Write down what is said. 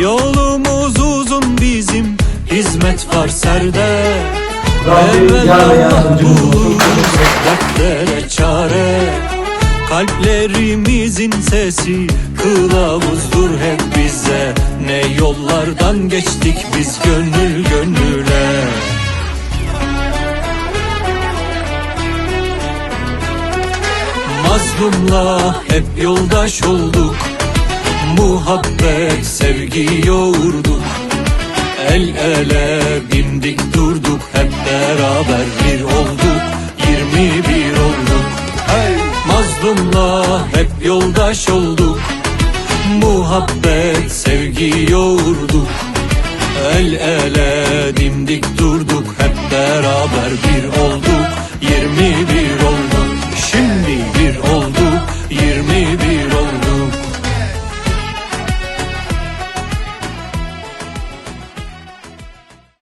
Yolumuz uzun bizim Hizmet var serde. Evvel Allah bulur Dertlere çare. Kalplerimizin sesi Kılavuzdur hep bize. Ne yollardan geçtik biz gönül gönüle. Mazlumla hep yoldaş olduk muhabbet sevgi yoğurdu. El ele bindik durduk hep beraber bir olduk. Yirmi bir olduk. Hey! Mazlumla hep yoldaş olduk. Muhabbet sevgi yoğurduk El ele dimdik durduk hep beraber bir olduk. Yirmi bir